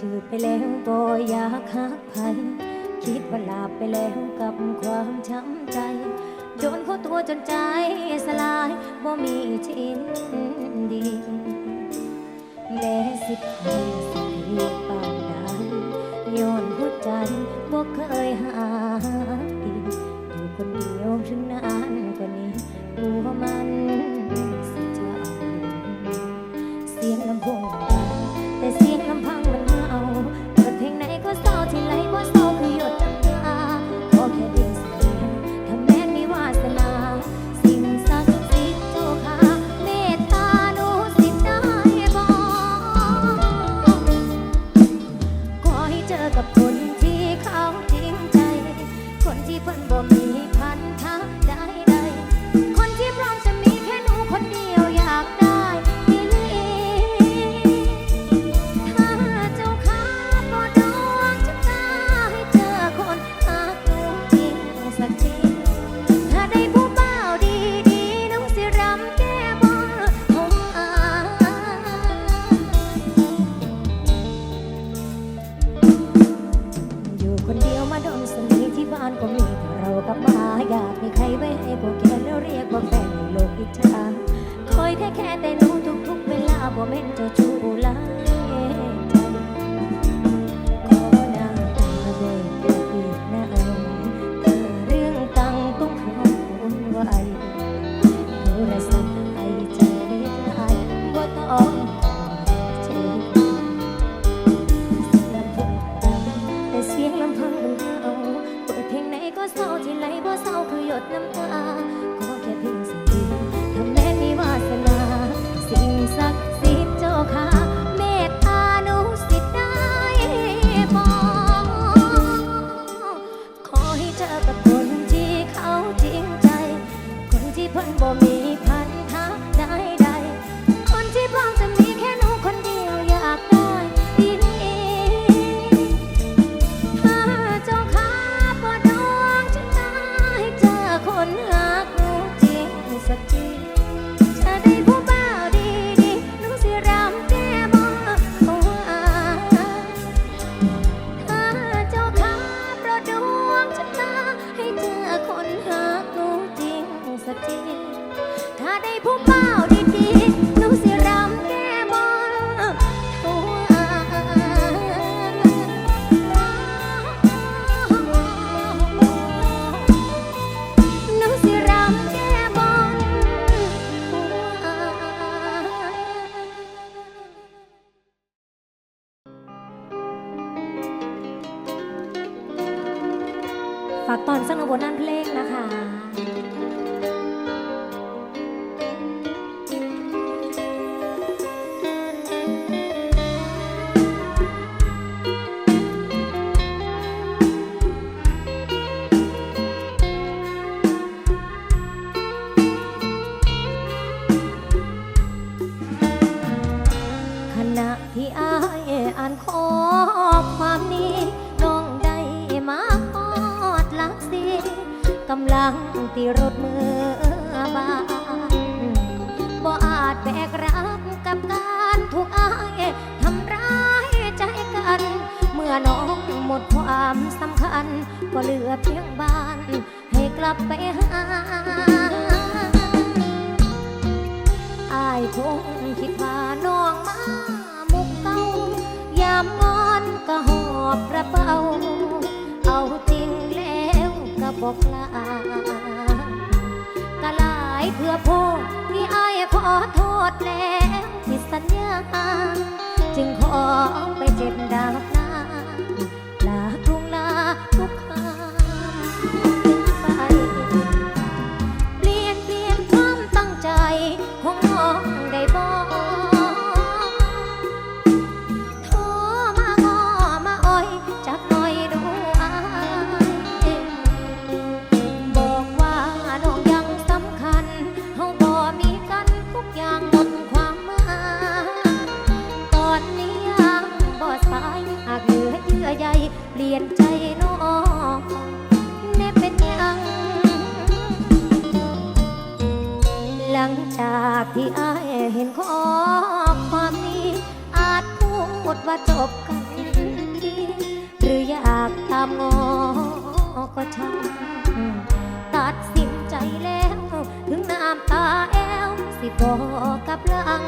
จืดไปแล้วบ่อยากหักไผคิดว่าลาไปแล้วกับความช้ำใจโดนเขอตัวจนใจสลายบ่มีชิ้นดีและสิบแปด sitting down. แอวสิบอกกับลัง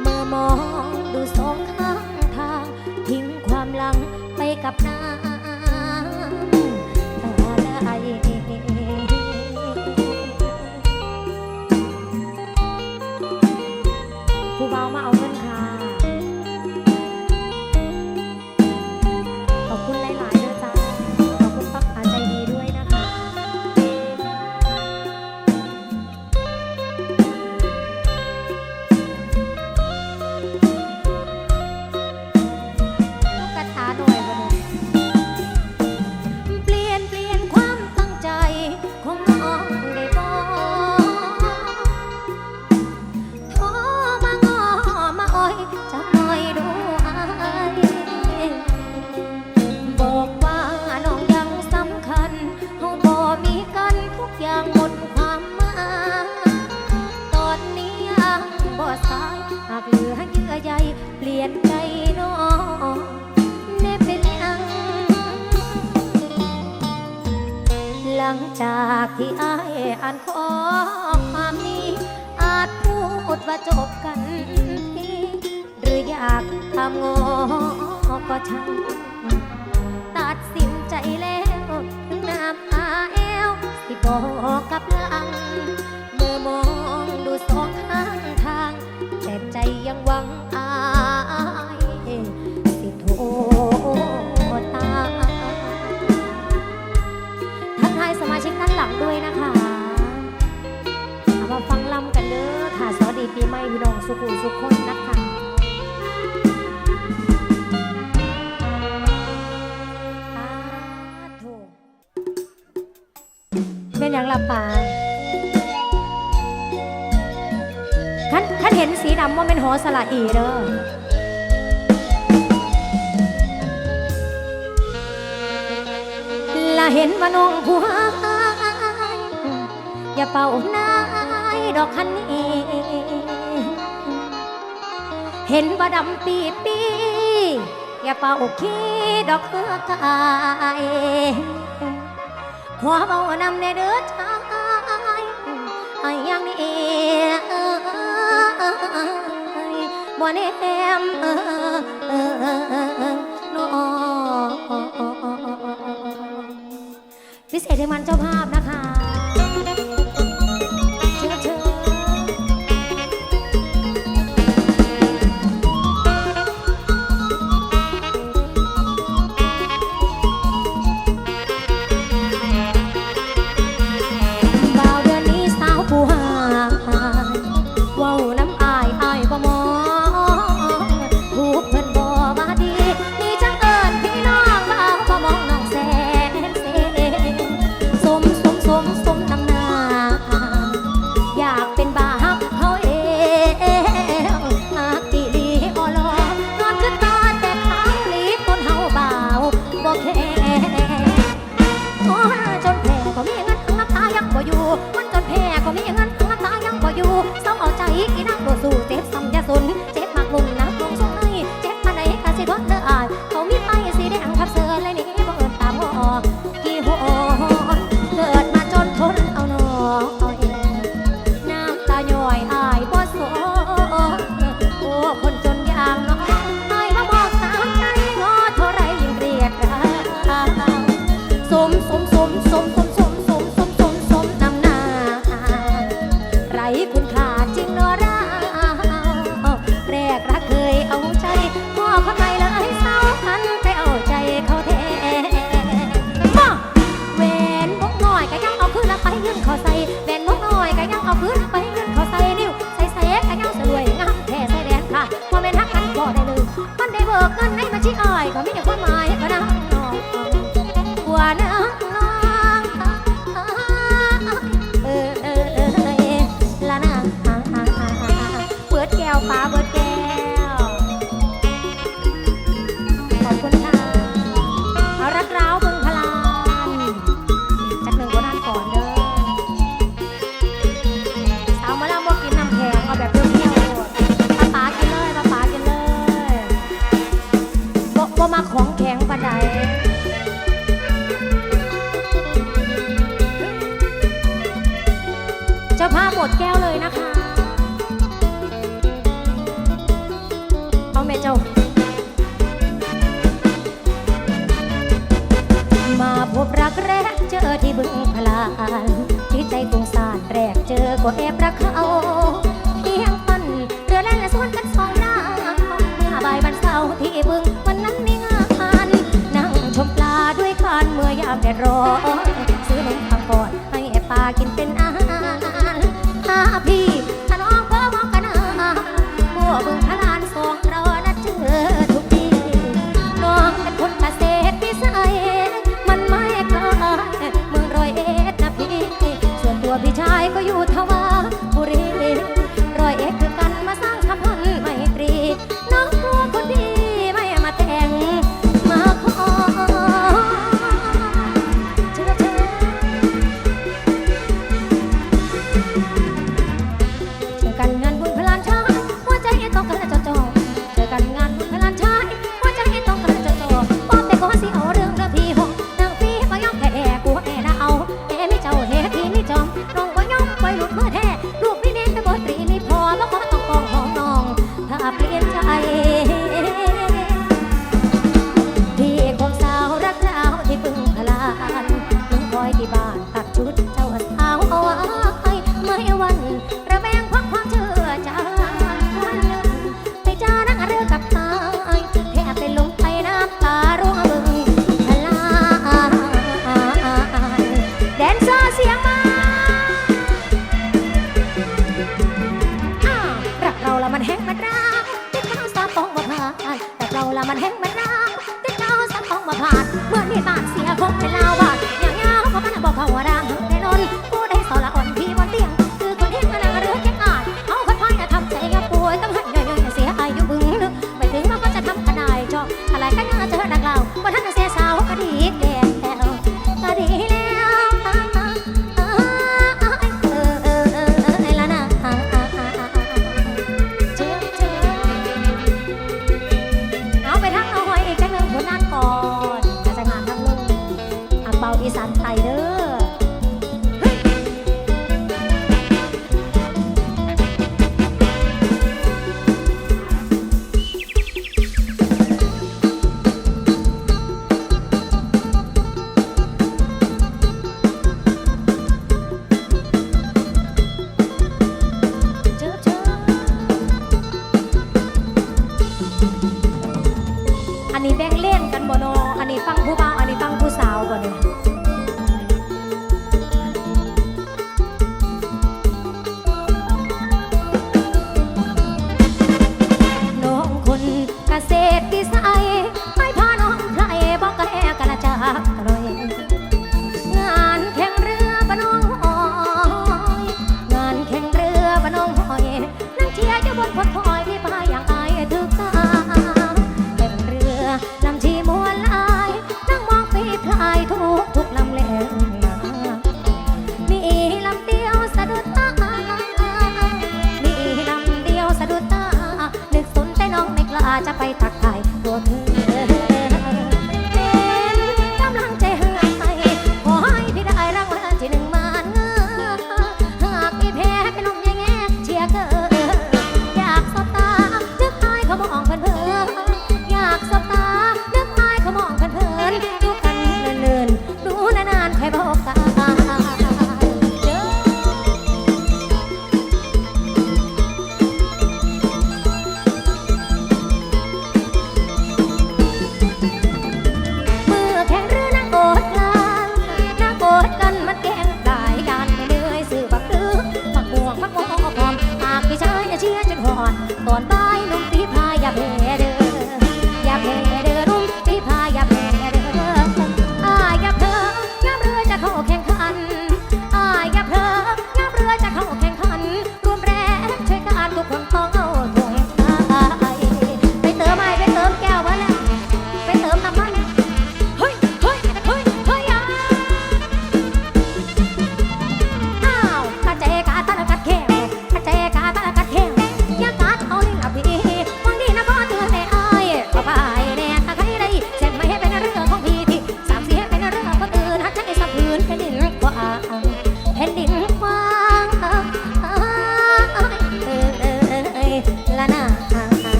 เมื่อมองดูสองข้างทาง ทิ้งความหลังไปกับน้ำตาไหลผู้เบามาเอา จากที่อายอ่านขอความนี้ อาจพูดว่าจบกันทีหรืออยากทำงอก็ช่างตัดสินใจแล้ว ถึงน้ำตาแอวที่บอกกับลัง เมื่อมองดูสองข้างทาง แต่ใจยังหวัง ทุกคนนะคะแม่นยังละปาท่านท่านเห็นสีดำว่าเป็นหอสละอีเด้อละเห็นว่าน้องผัวอย่าเป่านายดอกคันนี้ เห็นบ่ดำปีปีแกเป่าขี้ดอกเครือกายขอเบานำในเดือดชายอ้ยังนี้บ่เนมน้องพิเศษให้มันเจ้าภาพนะคะารถ้าพี่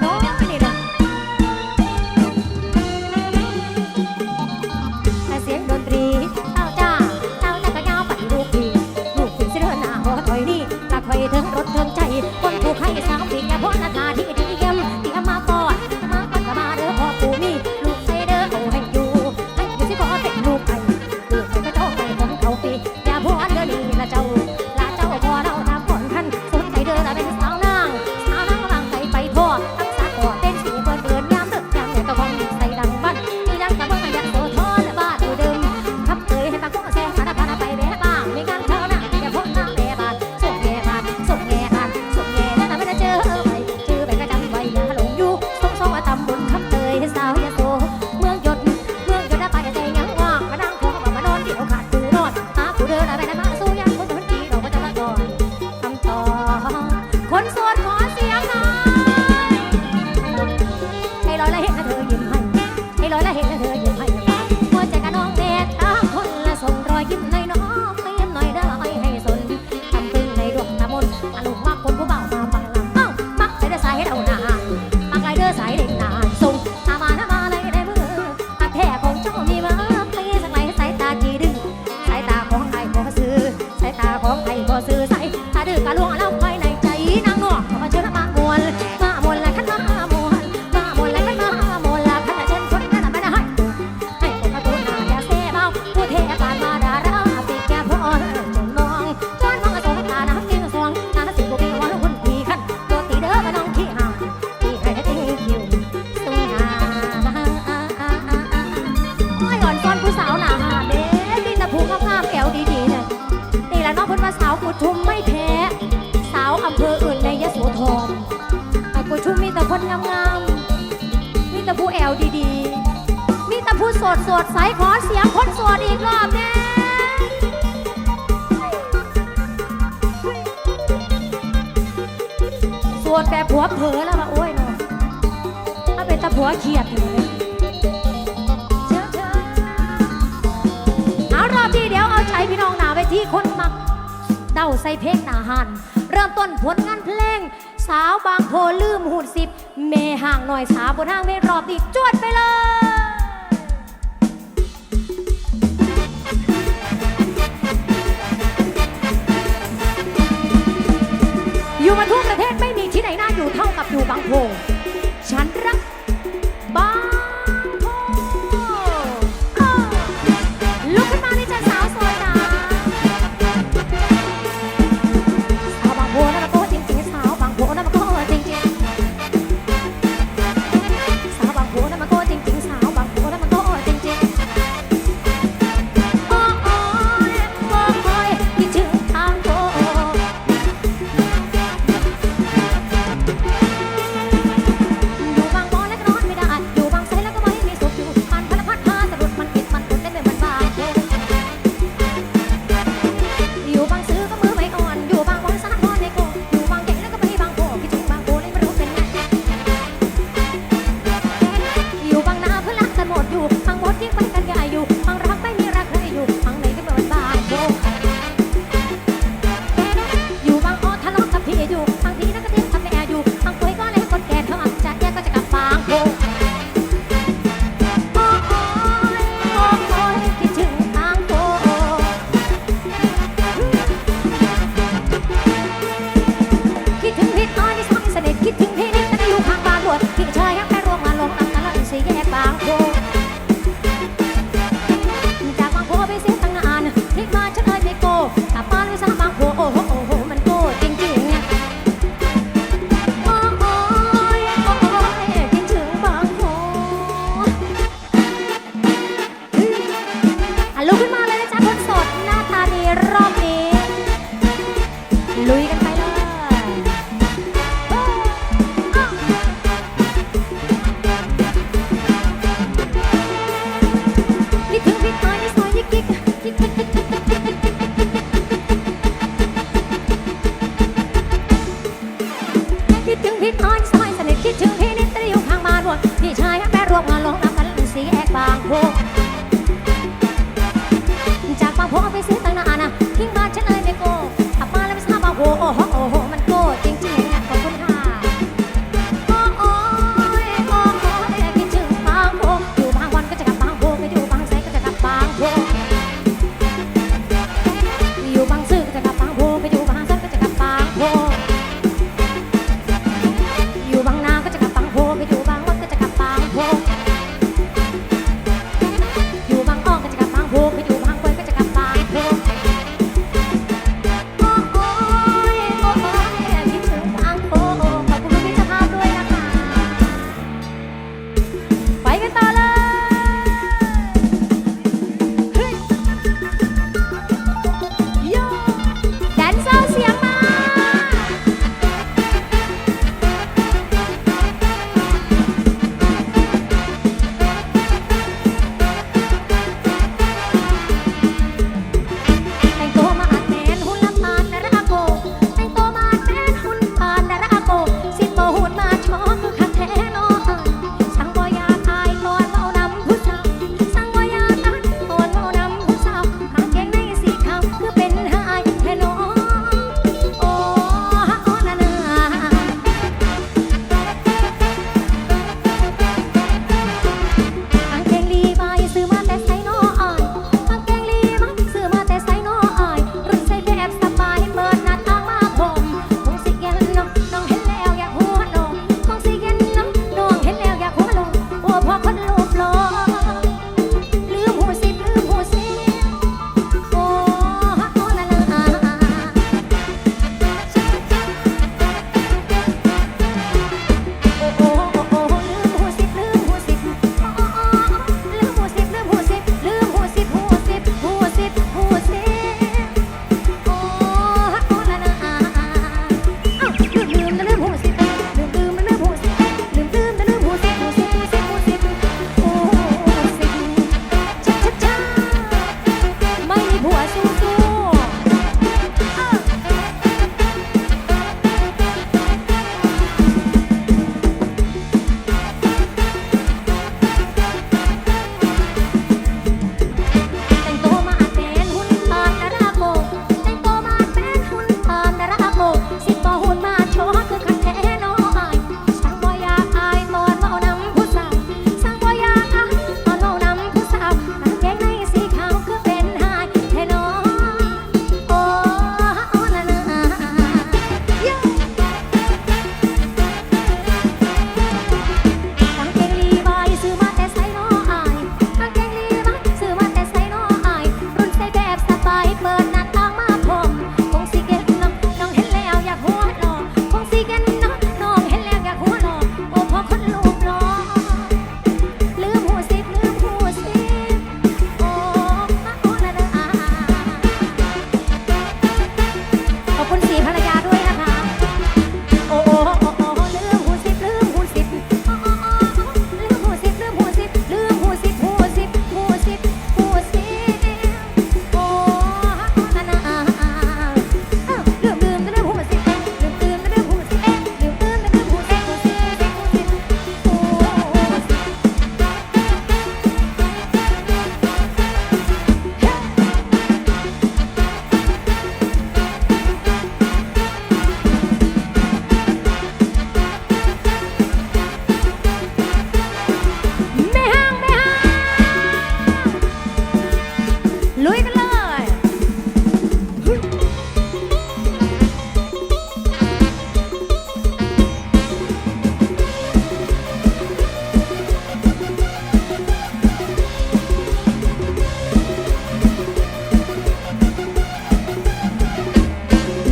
เถ้าเสียงดนตรีเต้าจ้าเต้าจ้าก็ยาวไปลูกพี่ลูกถึงสิเดิหนาหอถอยนี่ลากไปเถิรถเถิงใจ น้อยอ่อนซ้อนผู้สาวหนาหาเด้ดินตะพูข้ามข้ามแอวดีๆเนี่ยนี่แหละน้องพิ่นว่าสาวกุชุมไม่แพ้ สาวอำเภออื่นในยะโสธรแต่กุชุมมีแต่คนงามๆมีแต่ผู้แอวดีๆ มีแต่ผู้สดสดใสขอเสียงคนสดอีกรอบเด้โสดแบบผัวเผลอแล้วละโอ้ยเนาะถ้าเป็นตะผัวเขียดเลย ที่คนมักเดาใส่เพลงหนาหันเริ่มต้นผลงานเพลง สาวบางโพลืมหูดสิบ เมห่างหน่อยสาวบนห้างไม่รอบดีจวดไปเลยอยู่มาทั่วประเทศไม่มีที่ไหนน่าอยู่เท่ากับอยู่บางโพ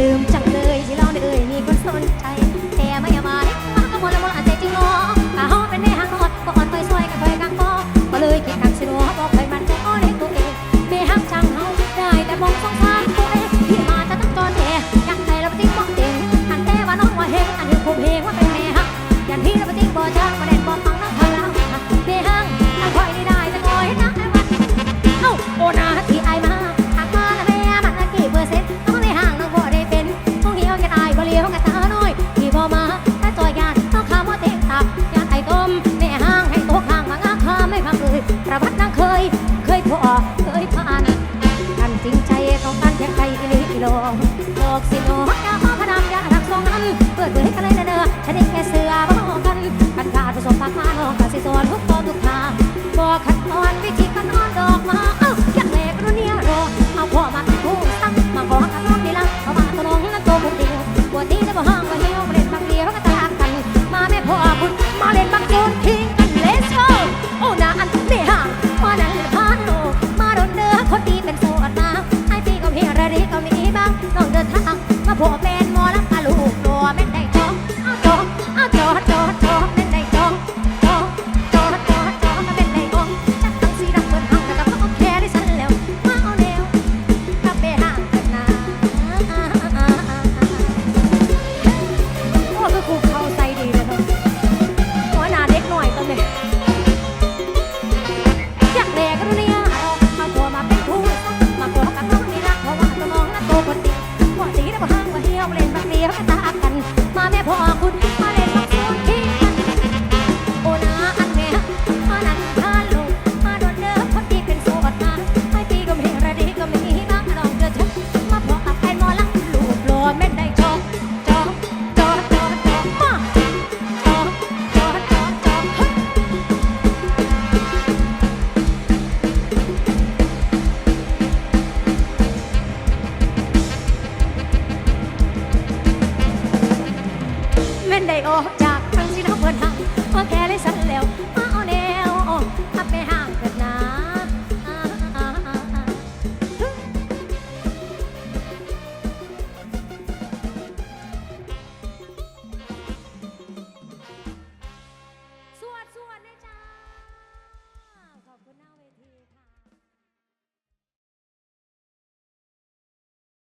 ลืมจั